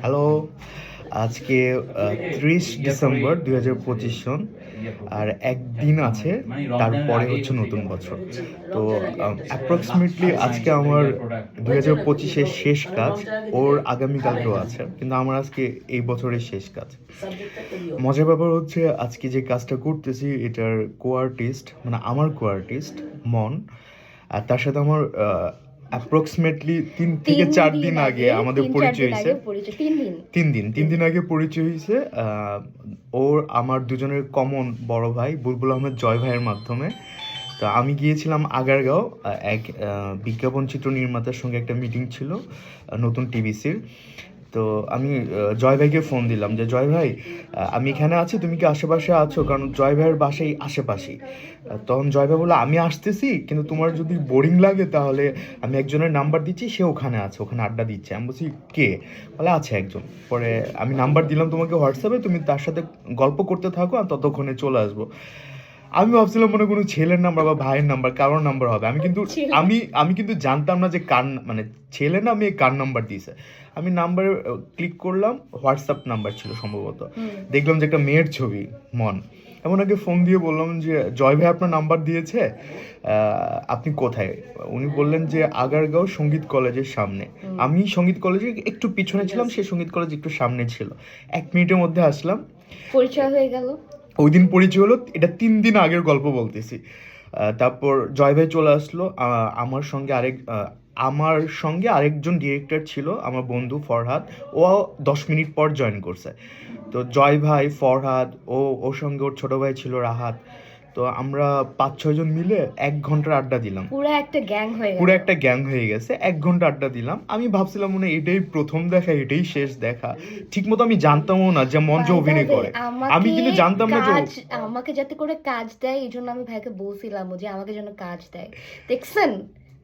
Hello আজকে ত্রিশ December দুই হাজার পঁচিশ সন আর একদিন আছে, তারপরে হচ্ছে নতুন বছর। তো অ্যাপ্রক্সিমেটলি আজকে আমার দুই হাজার পঁচিশের শেষ কাজ, ওর আগামীকালকেও আছে, কিন্তু আমার আজকে এই বছরের শেষ কাজ। মজার ব্যাপার হচ্ছে, আজকে যে কাজটা করতেছি, এটার কো আর্টিস্ট মানে আমার কো আর্টিস্ট মন, আর তার সাথে আমার অ্যাপ্রক্সিমেটলি তিন থেকে চার দিন আগে আমাদের পরিচয় হয়েছে। তিন দিন। তিন দিন আগে পরিচয় হয়েছে ওর আমার দুজনের কমন বড় ভাই বুলবুল আহমেদ জয় ভাইয়ের মাধ্যমে। তো আমি গিয়েছিলাম আগারগাঁও এক বিজ্ঞাপন চিত্র নির্মাতার সঙ্গে একটা মিটিং ছিল নতুন টিভিসির তো আমি জয় ভাইকে ফোন দিলাম যে, জয় ভাই আমি এখানে আছি, তুমি কি আশেপাশে আছো? কারণ জয় ভাইয়ের বাসাই আশেপাশেই তখন জয় ভাই বলল, আমি আসতেছি, কিন্তু তোমার যদি বোরিং লাগে তাহলে আমি একজনের নাম্বার দিচ্ছি, সে ওখানে আছে, ওখানে আড্ডা দিচ্ছে। আমি বলছি, কে? বলে, আছে একজন। পরে আমি নাম্বার দিলাম তোমাকে হোয়াটসঅ্যাপে, তুমি তার সাথে গল্প করতে থাকো আর ততক্ষণে চলে আসব। আমি ভাবছিলাম মনে কোনো ছেলের নাম্বার বা ভাইয়ের নাম্বার কারোর নাম্বার হবে। আমি কিন্তু আমি আমি কিন্তু জানতাম না যে কার মানে ছেলে না মেয়ে কার নাম্বার দিয়েছে। আমি নাম্বার ক্লিক করলাম হোয়াটসঅ্যাপ নাম্বার ছিল সম্ভবত। দেখলাম যে একটা মেয়ের ছবি মন। এমন আগে ফোন দিয়ে বললাম যে জয় ভাই আপনার নাম্বার দিয়েছে? আপনি কোথায়? উনি বললেন যে আগারগাঁও সংগীত কলেজের সামনে। আমি সংগীত কলেজে একটু পিছনে ছিলাম সে সংগীত কলেজ একটু সামনে ছিল। এক মিনিটের মধ্যে আসলাম। পরিচয় হয়ে গেল। ওই দিন পরিচয় হলো, এটা তিন দিন আগের গল্প বলতেছি। তারপর জয় ভাই চলে আসলো আমার সঙ্গে আরেক আমার সঙ্গে আরেকজন ডিরেক্টর ছিল, আমার বন্ধু ফরহাদ, ও দশ মিনিট পর জয়েন করছে। তো জয় ভাই, ফরহাদ, ও, ওর সঙ্গে ওর ছোটো ভাই ছিল রাহাত। তো আমরা পাঁচ ছয়জন মিলে এক ঘণ্টার আড্ডা দিলাম। পুরো একটা গ্যাং হয়ে গেল। পুরো একটা গ্যাং হয়ে গেছে এক ঘণ্টা আড্ডা দিলাম। আমি ভাবছিলাম মনে এটাই প্রথম দেখা এটাই শেষ দেখা। ঠিক মতো আমি জানতামও না যে মঞ্চে অভিনয় করে। আমি কিন্তু জানতাম না যে আমাকে যাতে করে কাজ দেয় এই জন্য আমি ভাইকে বলছিলাম যে আমাকে যেন কাজ দেয়। দেখছেন?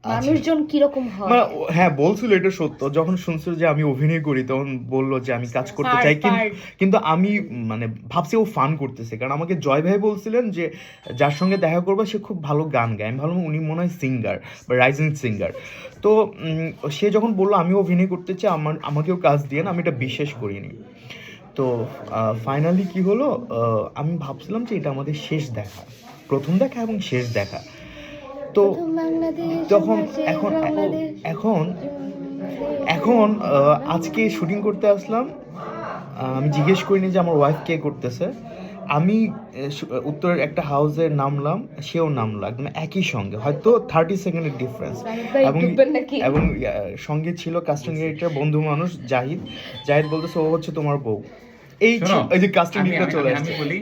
মানুষজন কীরকম হয়? মানে হ্যাঁ বলছিল এটা সত্য। যখন শুনছিল যে আমি অভিনয় করি তখন বলল যে আমি কাজ করতে চাই। কিন্তু কিন্তু আমি মানে ভাবছি ও ফান করতেছে। কারণ আমাকে জয় ভাই বলছিলেন যে যার সঙ্গে দেখা করব সে খুব ভালো গান গায়। আমি ভাবলাম উনি মনে হয় সিঙ্গার বা রাইজিং সিঙ্গার তো সে যখন বলল আমি অভিনয় করতে চাই আমার আমাকেও কাজ দিয়ে না আমি এটা বিশ্বাস করিনি। তো ফাইনালি কি হলো? আমি ভাবছিলাম যে এটা আমাদের শেষ দেখা। প্রথম দেখা এবং শেষ দেখা। তো প্রথম বাংলাদেশ তখন আমার এখন এখন এখন আজকে শুটিং করতে আসলাম। আমি জিজ্ঞেস করিনি যে আমার ওয়াইফ কে করতেছে। আমি উত্তরের একটা হাউসে নামলাম সেও নামলো একদম একই সঙ্গে। হয়তো থার্টি সেকেন্ডের ডিফারেন্স এবং এবং সঙ্গে ছিল কাস্টিং ডিরেক্টর বন্ধু মানুষ জাহিদ। জাহিদ বলতেছে ও হচ্ছে তোমার বউ। এই এই যে কাস্টিং আমি- চলে আমি- আসছে। আমি বলি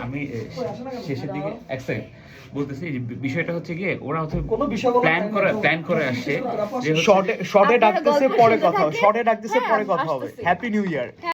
আমি শেষের দিকে এক সেকেন্ড বলতেছি যে বিষয়টা হচ্ছে গিয়ে ওরা হচ্ছে প্ল্যান করে প্ল্যান করে আসছে শর্টে শর্টে ডাকতেছে পরে কথা। শর্টে ডাকতেছে হ্যাঁ, পরে কথা হবে। Happy new year